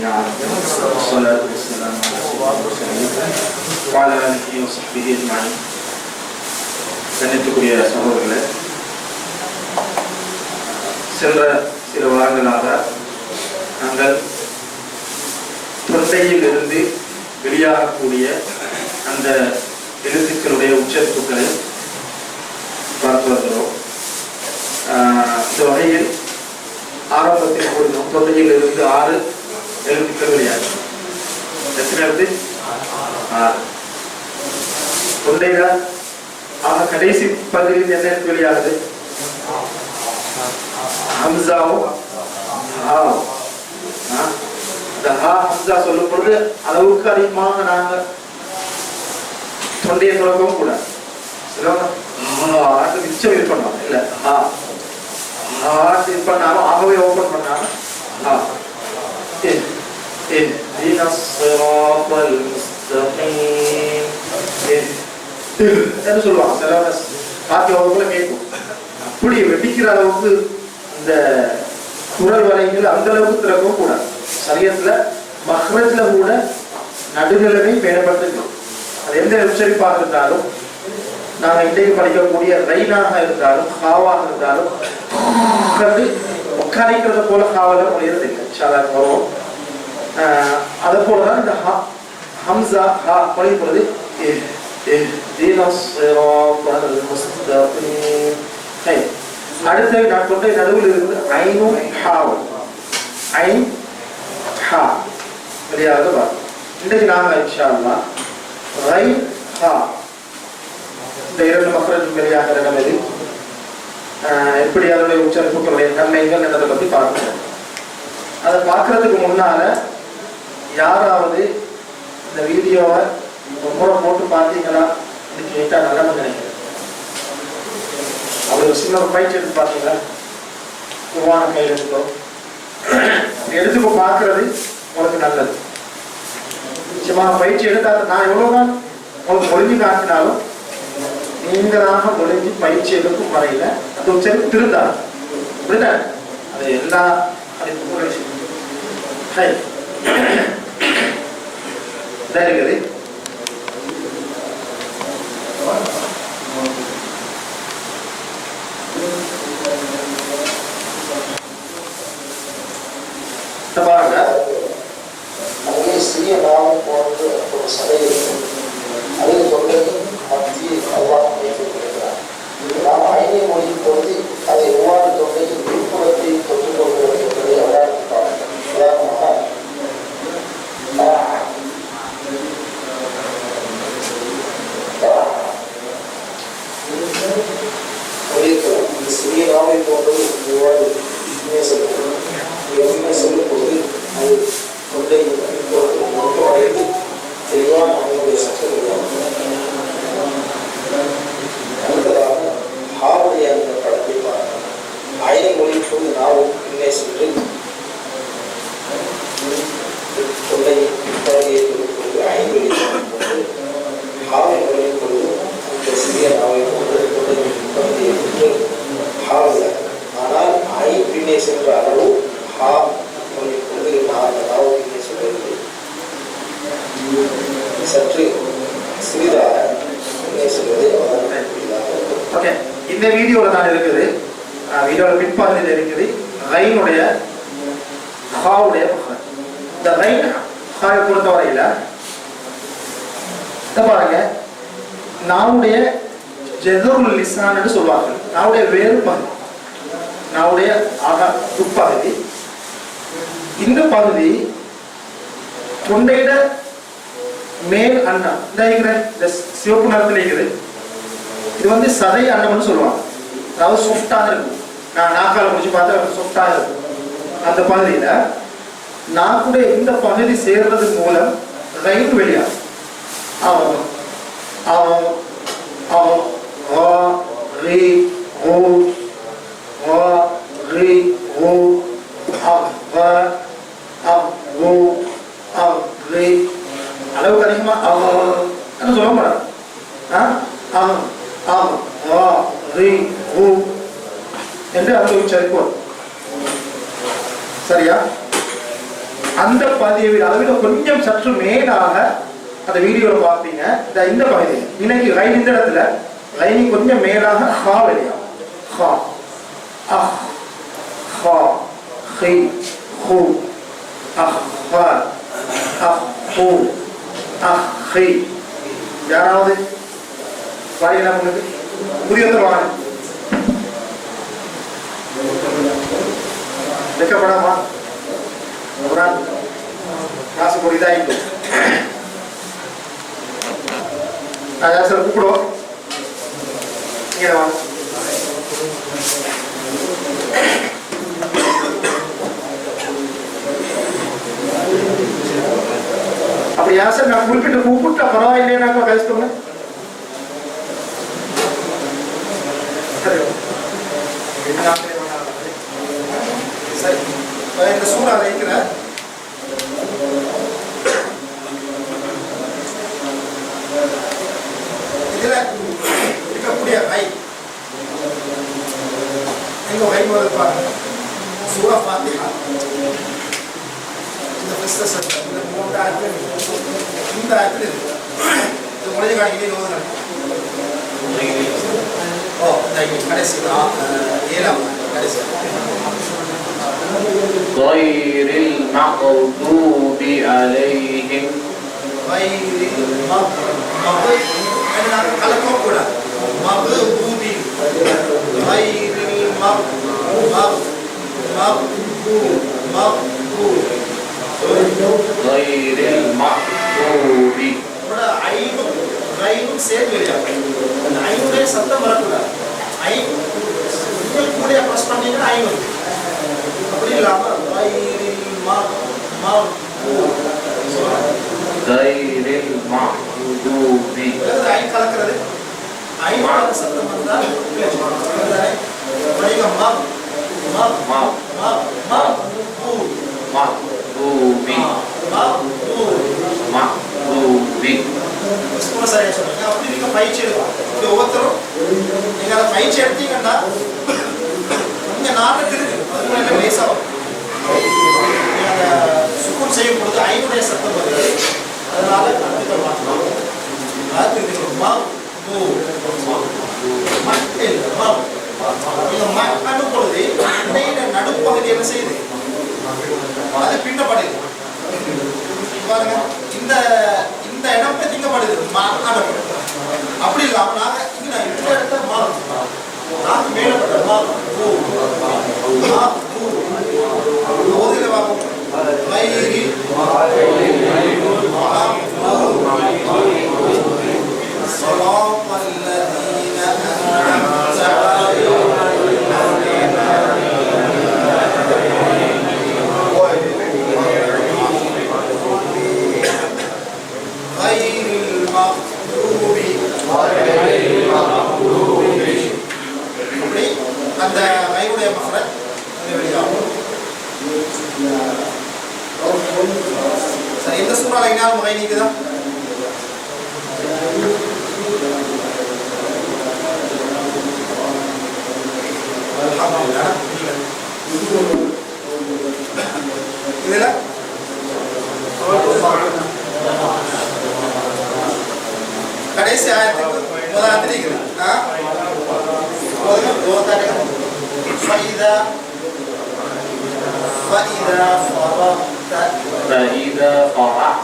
نعم والصلاة والسلام على سيدنا المرسلين وعلى آله وصحبه أجمعين கண்ணியத்துக்குரிய சகோதரர்களே சென்ற சில வாரங்களாக நாங்கள் தொண்டையில் இருந்து வெளியாகக்கூடிய அந்த எழுத்துக்களுடைய உச்சரிப்புகளை பார்த்து வருகிறோம் ஆஹ் இந்த வகையில் ஆரம்பத்தில் கூறினோம் தொண்டையில் இருந்து ஆறு எழுத்துக்கள் வெளியாகும் எத்தனை எழுத்து ஆறு. தொண்டையில ஆக கடைசி பகுதியில் என்ன எழுத்து வெளியாகுது ஹம்சாவும் ஹாவும். இந்த ஹா ஹம்சா சொல்லும் பொழுது அளவுக்கு அதிகமாக நாங்க தொண்டையை தொடக்கவும் கூடாது மிச்சம் இது பண்ணுவாங்க இல்ல ஆ ஆட்டு இது பண்ணாலும் ஆகவே ஓபன் பண்ணாங்க. என்று சொல்லுவாங்க சிலவங்க பாத்தி வகுப்புல கேட்கும். அப்படி வெடிக்கிற அளவுக்கு இந்த குரல் வரைகள் அந்த அளவுக்கு திறக்கவும் கூடாது. சரியத்துல மஹ்ரஜ்ல கூட நடுநிலைமை பேணப்பட்டிருக்கணும் அது எந்த உச்சரிப்பாக இருந்தாலும் நாங்கள் இன்றைக்கு படிக்கக்கூடிய ரைனாக இருந்தாலும் ஹாவாக இருந்தாலும் உட்கார்ந்து உட்காரிக்கிறத போல ஹாவல முடியறது இல்லை. சாதாரண வரும். ஆஹ் அதை போல தான் இந்த ஹம்சா ஹா படிக்கிறது اهدنا الصراط المستقيم ஹை. அடுத்து நான் தொண்டை நடுவில் இருந்து ஐனும் ஹாவும் ஐன் ஹா வெளியாக வா இன்றைக்கு நாங்கள் இன்ஷா அல்லாஹ் ரை ஹா இந்த இரண்டு மக்களுக்கு வெளியாகிற இடம் இது ஆஹ் எப்படி அதனுடைய உச்சரிப்புகளுடைய நன்மைகள் என்னதை பற்றி பார்க்கணும் அதை பார்க்கறதுக்கு முன்னால யாராவது இந்த வீடியோவை ஒரு முறை போட்டு பார்த்தீங்களா? அப்படின்னு கேட்டால் நல்லது நினைக்கிறேன். அவர் ஒரு சின்ன ஒரு பயிற்சி எடுத்து பார்த்தீங்களா? குருவான கையில் எடுத்தோம் எடுத்து பார்க்கறது உங்களுக்கு நல்லது. நிச்சயமாக பயிற்சி எடுத்தால் நான் எவ்வளவுதான் உங்களுக்கு ஒளிஞ்சு காட்டினாலும் நீங்களாக ஒழிஞ்சு பயிற்சி எடுக்கும் வரையில் அது ஒரு சரி திருந்தா அப்படிதான் அது எல்லா அது ஒரு இருக்குது. பகுதியை ஆனால் ஐ பின்னே என்ற அளவு ஹா மொழியின் பொழுது அந்த சற்று சிறிதாக பின்னே ஓகே இந்த வீடியோல தான் இருக்குது. அஹ் வீடியோல பின்பாதியில் இருக்குது. ரைனுடைய ஹாவுடைய இந்த ரைன் ஹாவை பொறுத்தவரையில் இத பாருங்க. நாவுடைய ஜெதருல் லிசான்னு சொல்லுவாங்க. நாவுடைய வேறு பகுதி. நாவுடைய ஆக உட்பகுதி. இந்த பகுதி தொண்டையிட மேல் அண்ணம் இந்த இருக்கிற இந்த சிவப்பு நிறத்தில் இருக்குது. இது வந்து சதை அண்ணம்னு சொல்லுவாங்க. அதாவது சொஃப்டாக இருக்கும். நான் நாக்கால முடிச்சு பார்த்தா சொஃப்டாக இருக்கும். அந்த பகுதியில் நாக்குடைய இந்த பகுதி சேர்றது மூலம் ரயில் வெளியாகும். அவன் அவன் அவன் வா ரீ ஓ வா ரீ ஓ அவ் வ அவ் ஓ அவ் ரீ அளவுக்கு அதிகமா அவன் சொல்ல மாட்டான் ஆ அவன் அவன் வா ரி ஓ என்று அந்த உச்சரிப்பு சரியா? அந்த பதியை அளவில் கொஞ்சம் சற்று மேலாக அந்த வீடியோவில் பார்ப்பீங்க. இந்த இந்த பகுதி இன்னைக்கு ரைட் இந்த இடத்துல லைனிங் கொஞ்சம் மேலாக ஹா வெளியாகும் ஹா அஹ் ஹா ஹை ஹூ அஹ் ஹா அஹ் ஹூ அஹ் ஹை யாராவது வாரியலாம் உங்களுக்கு புரியவர் வாங்க வெக்கப்படாமா குரான் காசு போட்டு இதாகிட்டு நான் சார் கூப்பிடுவோம் இங்கே வாங்க அப்படி யாசர் நான் குறிப்பிட்டு கூப்பிட்டா பரவாயில்லையா கழிச்சுக்கோங்க சரி சரி இப்ப இந்த சூறா வைக்கிற இருக்கக்கூடிய ஐ எங்க ஐ வருது பாருங்க சூறா ஃபாத்திஹா இந்த ஃபர்ஸ்ட் செக்ஷன் இந்த மூன்று ஆயத்தில் இந்த ஆயத்தில் இருக்கு இது முடிஞ்ச காணிக்கை ஓதுறேன் ஓ இந்த கடைசி ஆ, ஏழாம் கடைசி غير المغضوب عليهم வயிறு மகு غير المغضوب நம்மளோட ஐனும் ரைனும் சேர்ந்து வெளியாகும் அந்த ஐனுடைய சத்தம் வரக்கூடாது ஐ கொஞ்சம் கூட ப்ரெஸ் பண்ணீங்கன்னா ஐ வரும் அப்படி இல்லாம வயிறு மகு மகு غير المغضوب அதாவது ஐ கலக்கிறது ஐனோட சத்தம் வந்தால் தானே வணிக மக் மக் مغ- மக்தூமி மக்தூமி ತುಂಬ ಸರಿಯಾಗಿ ಸೊನ್ನೆ ಅಪ್ಪ ಈಗ ಪೈಚೆ ಇದು ಒಬ್ಬರು ಈಗ ಅದು ಪೈಚೆ ಎಡ್ತೀಗಂಡ ನಮಗೆ ನಾಲ್ಕು ತಿರುಗಿ ಅದಕ್ಕೆ ವಯಸ್ಸಾವ சுக்குன் செய்யப்படுது ஐநுடைய சத்தம் வருது அதனால கண்டிப்பாக மாற்றணும் திருப்பி மா سلام فإذا فإذا فرغت فإذا فرغت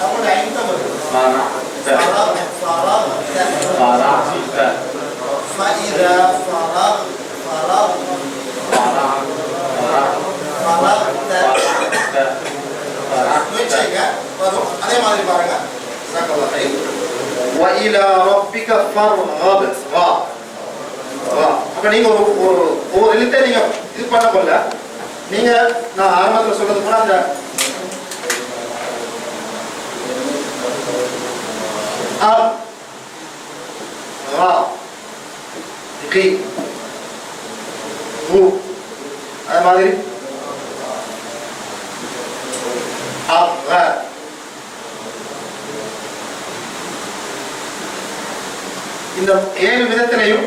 أقول عند فرغت فرغت فرغت فإذا فرغت فرغت. وإلى ربك فارغب. அப்போ நீங்க ஒரு ஒரு ஒவ்வொரு எழுத்தை நீங்கள் இது பண்ண போல. நீங்க நான் ஆரம்பத்தில் சொல்றது கூட அந்த அப் ரா கி அது மாதிரி. அப் ர இந்த ஏழு விதத்திலையும்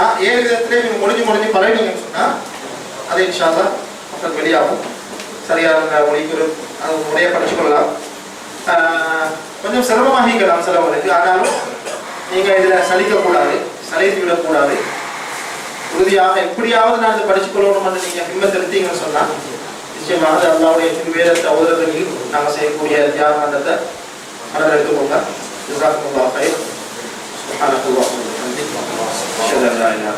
சொன்னால் ஏழு விதத்திலே நீங்கள் முடிஞ்சு முடிஞ்சு பழகினீங்கன்னு சொன்னால் அது இன்ஷால்லா மக்கள் வெளியாகும். சரியாக முடிக்கிறது அது முறையாக படிச்சுக்கொள்ளலாம். கொஞ்சம் சிரமமாகிக்கலாம் சிலவங்களுக்கு ஆனாலும் நீங்கள் இதில் சலிக்கக்கூடாது சலித்து விடக்கூடாது. உறுதியாக எப்படியாவது நான் இதை படிச்சுக்கொள்ளணும்னு நீங்கள் ஹிம்ம சொன்னால் நிச்சயமாக அது அல்லாவுடைய திருவேதத்தை அவதர்கள் நாங்கள் செய்யக்கூடிய தியாகத்தை மனதில் எடுத்துக்கொண்டா ஜிசாக்குல்லா கை சுஹானக்குல்லா நன்றி 现在在呢